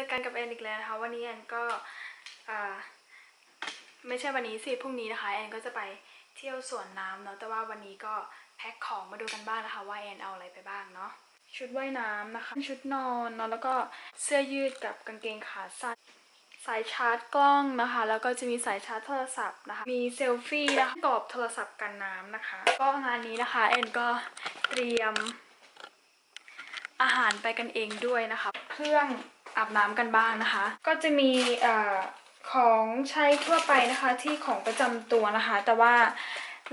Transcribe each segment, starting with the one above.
อกันกับแอนอีกแล้วนะคะ วันนี้แอนก็ไม่ใช่วันนี้สิพรุ่งนี้นะคะแอนก็จะไปเที่ยวสวนน้ำเนาะแต่ว่าวันนี้ก็แพ็คของมาดูกันบ้างนะคะ ว่าแอนเอาอะไรไปบ้างเนาะชุดว่ายน้ำนะคะ ชุดนอนเนาะแล้วก็เสื้อยืดกับกางเกงขาสั้นสายชาร์จกล้องนะคะ แล้วก็จะมีสายชาร์จโทรศัพท์นะคะ มีเซลฟี่นะคะกรอบโทรศัพท์กันน้ำนะคะ ก็งานนี้นะคะแอนก็เตรียมอาหารไปกันเองด้วยนะคะ เครื่อง อาบน้ำกันบ้างนะคะ ก็จะมีของใช้ทั่วไปนะคะที่ของประจำตัวนะคะ แต่ว่า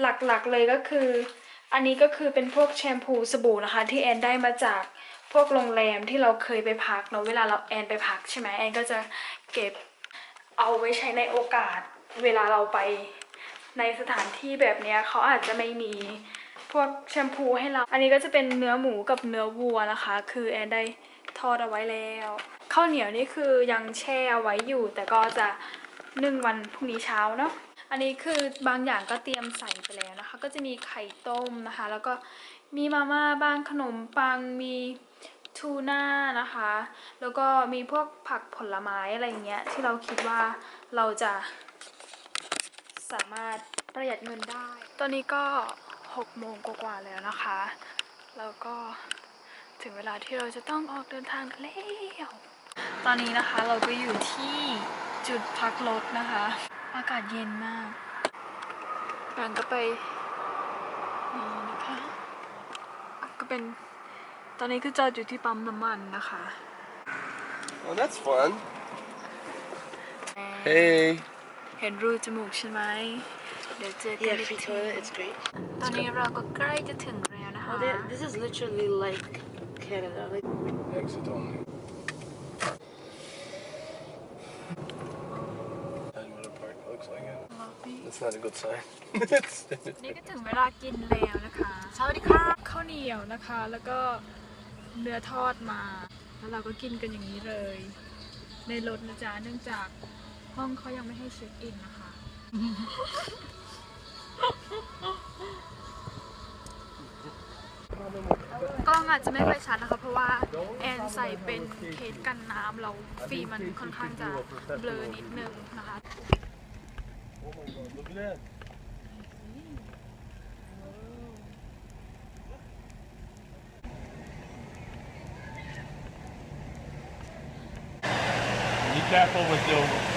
หลักๆเลยก็คือ อันนี้ก็คือเป็นพวกแชมพูสบู่นะคะ ที่แอนได้มาจากพวกโรงแรมที่เราเคยไปพักเนาะเวลาเราแอนไปพักใช่ไหมแอนก็จะเก็บเอาไว้ใช้ในโอกาสเวลาเราไปในสถานที่แบบเนี้ยเขาอาจจะไม่มีพวกแชมพูให้เรา อันนี้ก็จะเป็นเนื้อหมูกับเนื้อวัวนะคะ คือแอนได้ทอดเอาไว้แล้ว ข้าวเหนียวนี่คือยังแช่ไว้อยู่ แต่ก็จะนึ่งวันพรุ่งนี้เช้าเนาะอันนี้คือบางอย่างก็เตรียมใส่ไปแล้วนะคะ ก็จะมีไข่ต้มนะคะ แล้วก็มีมาม่าบ้างขนมปังมีทูน่านะคะ แล้วก็มีพวกผักผลไม้อะไรอย่างเงี้ยที่เราคิดว่าเราจะสามารถประหยัดเงินได้ ตอนนี้ก็6โมงกว่าๆแล้วนะคะ แล้วก็ถึงเวลาที่เราจะต้องออกเดินทางแล้ว ตอนนี้นะคะเราก็อยู่ที่จุดพักรถนะคะ อากาศเย็นมากแบงก็ไปนี่นะคะก็เป็นตอนนี้คือจอดอยู่ที่ปั๊มน้ำมันนะคะ Oh, that's fun. Hey. เห็นรูจมูกใช่ไหมเดี๋ยวเจอกัน Yeah, อีก free ที toilet, it's great. ตอนนี้เราก็ใกล้จะถึงแล้วนะคะ Oh, they- this is literally like Canada. Like, Exit only. And what a park looks like it. That's not a good sign. นี่ก็ถึงเวลากินแล้วนะคะสวัสดีค่ะข้าวเหนียวนะคะ แล้วก็เนื้อทอดมา แล้วเราก็กินกันอย่างนี้เลย ในรถนะจ๊ะเนื่องจากห้องเขายังไม่ให้เช็คอินนะคะ กล้องอาจจะไม่ค่อยชัดนะคะ เพราะว่าแอนใส่เป็นเคสกันน้ำเราฟิล์มมันค่อนข้างจะเบลอนิดนึงนะคะ Look at that. Be careful with your.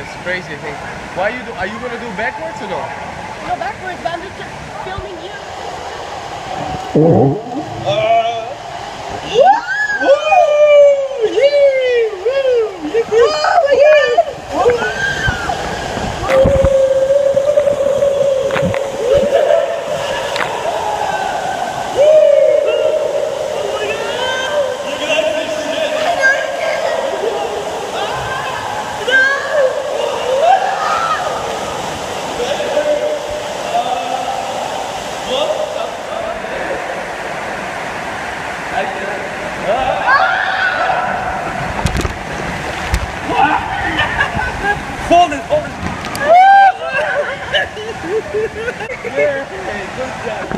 one of the crazy things. Why you do, are you gonna do backwards or no? Go backwards, but I'm just filming you. Oh. Uh, woo! Yee! Woo! Yee! Oh my god! Yeah, good job.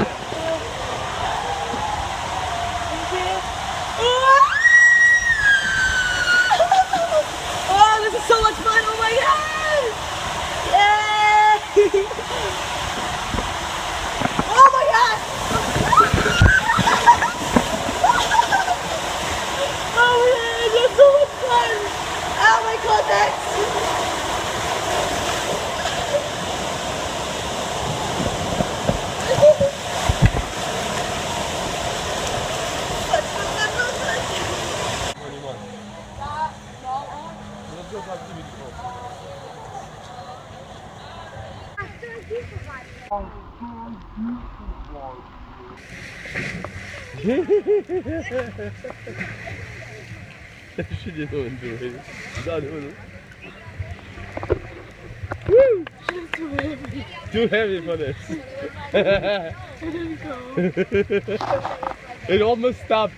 Się nie dołączyłeś. Zadowolony. Woo! Too heavy for this. it almost stopped.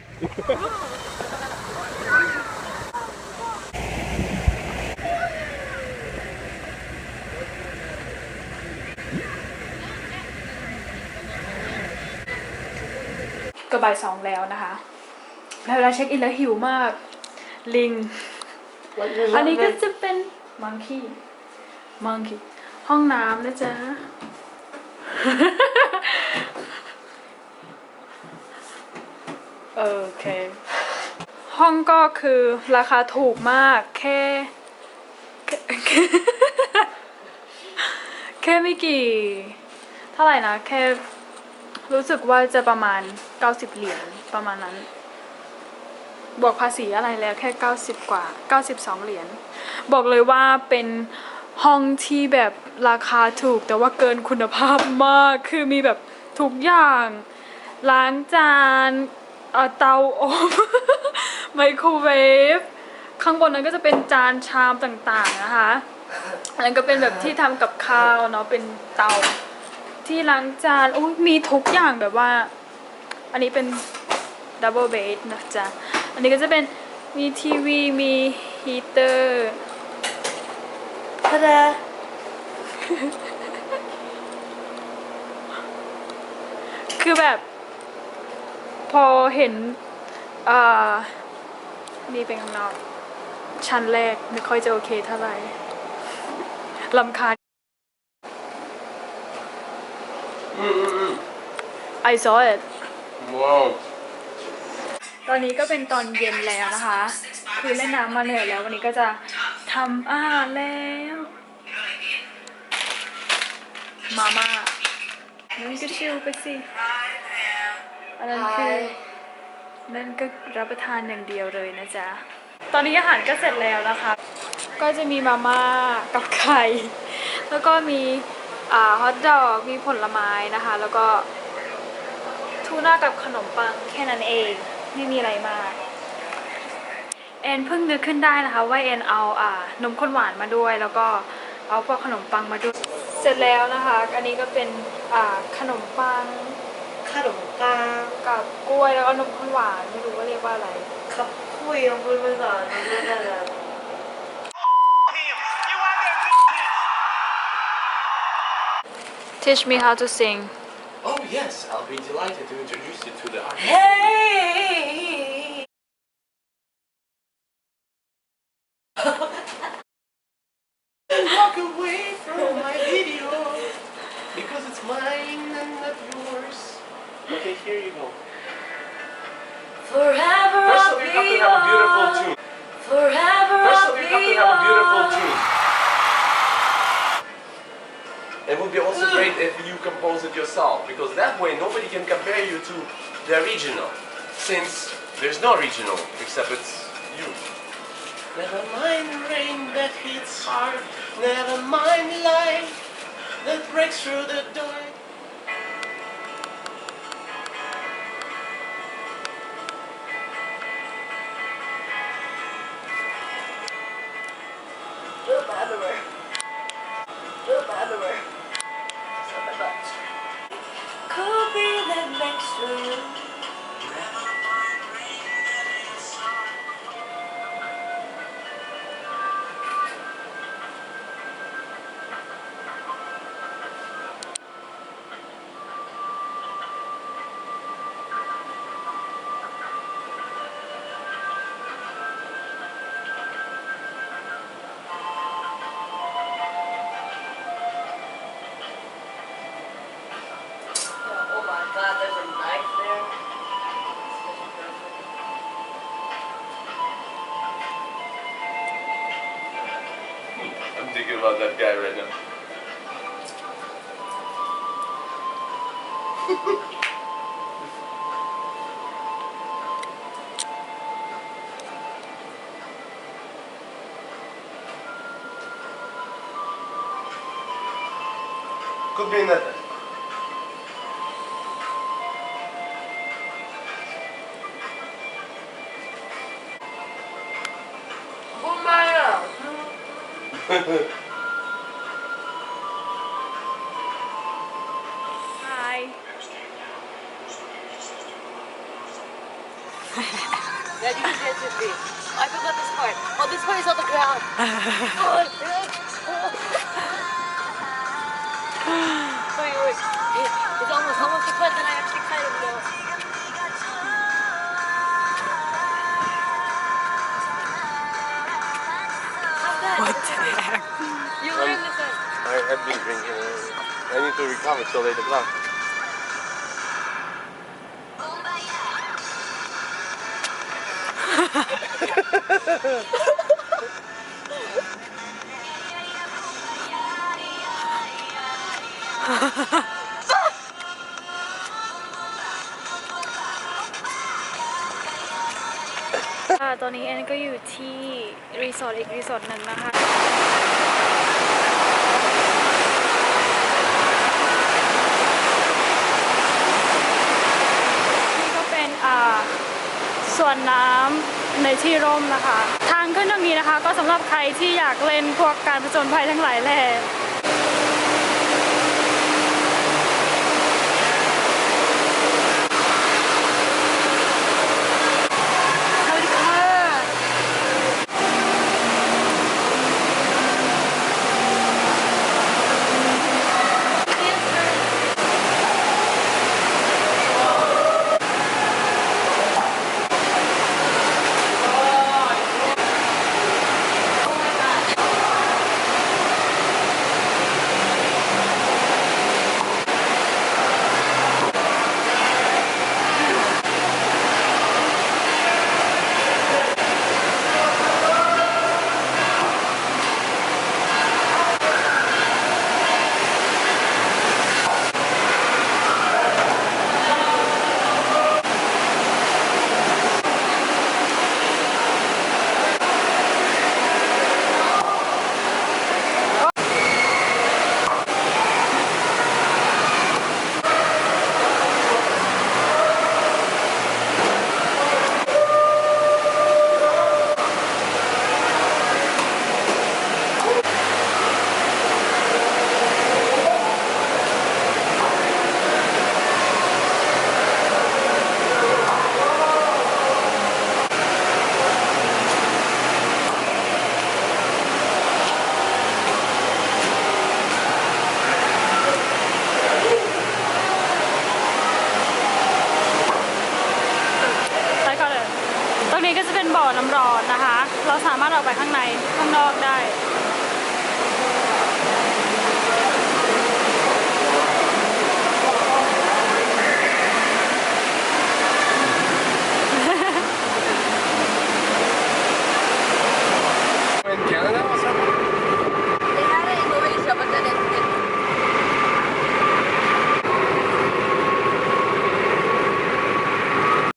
ก็บ่ายสองแล้วนะคะ แล้วเวลาเช็คอินแล้วหิวมาก ลิง อันนี้ก็จะเป็นมังคีมังคีห้องน้ำนะจ๊ะ โอเค ห้องก็คือราคาถูกมากแค่แค่แค่แค่ไม่กี่ เท่าไหร่นะ แค่รู้สึกว่าจะประมาณ 90 เหรียญประมาณนั้น บวกภาษีอะไรแล้วแค่ 90 กว่า 92 เหรียญ บอกเลยว่าเป็นห้องที่แบบราคาถูก แต่ว่าเกินคุณภาพมาก คือมีแบบทุกอย่าง ล้างจานเตาอบไมโครเวฟ ข้างบนนั้นก็จะเป็นจานชามต่างๆนะคะอันนั้นก็เป็นแบบที่ทำกับข้าวเนาะ เป็นเตาที่ล้างจานโอ้มีทุกอย่างแบบว่า อันนี้เป็นดับเบิลเบดนะจ๊ะ อันนี้ก็จะเป็นมีทีวีมีฮีเตอร์ Ta-da! คือแบบ พอเห็นอ่านี่เป็นข้างนอก ชั้นแรกไม่ค่อยจะโอเคเท่าไหร่ลำคาญ I saw it Wow. ตอนนี้ก็เป็นตอนเย็นแล้วนะคะ คือเล่นน้ำมาเหนื่อยแล้ววันนี้ก็จะทำอาหารแล้ว มาม่านั่นก็ชิลไปสิอันนั้นคือนั่นก็รับประทานอย่างเดียวเลยนะจ๊ะ ตอนนี้อาหารก็เสร็จแล้วนะคะ ก็จะมีมาม่ากับไข่ แล้วก็มีอ่าฮอทดอก มีผลไม้นะคะ แล้วก็ทูน่ากับขนมปังแค่นั้นเอง ไม่มีอะไรมากแอนเพิ่งนึกขึ้นได้นะคะ ว่าแอนเอาอ่านมข้นหวานมาด้วย แล้วก็เอาพวกขนมปังมาด้วย เสร็จแล้วนะคะ อันนี้ก็เป็นอ่าขนมปังขนมปังกับกล้วยแล้วก็นมข้นหวานไม่รู้ว่าเรียกว่าอะไรขับคุยของคุณภาษาอังกฤษนั่นแหละ Teach me how to sing Oh yes, I'll be delighted to introduce you to the artist. Hey! Great if you compose it yourself because that way nobody can compare you to the original since there's no original except it's you. Never mind the rain that hits hard, never mind the light that breaks through the door. Little everywhere. Little everywhere. Sweet. Could be nothing. Hi Dad, you can dance with me. I forgot this part. Oh, this part is on the ground. oh, wait, wait. It- It's almost almost the part that I actually kind of know. What the heck You learned this one. I, I've been drinking. I need to recover till 8 o'clock. ค่ะตอนนี้แอนก็อยู่ที่รีสอร์ทอีกรีสอร์ทหนึ่งนะคะ นี่ก็เป็นอ่าส่วนน้ำในที่ร่มนะคะ ทางขึ้นตรงนี้นะคะ ก็สำหรับใครที่อยากเล่นพวกการผจญภัยทั้งหลายแหล่ เป็นบ่อน้ำร้อนนะคะ เราสามารถออกไปข้างในข้างนอกได้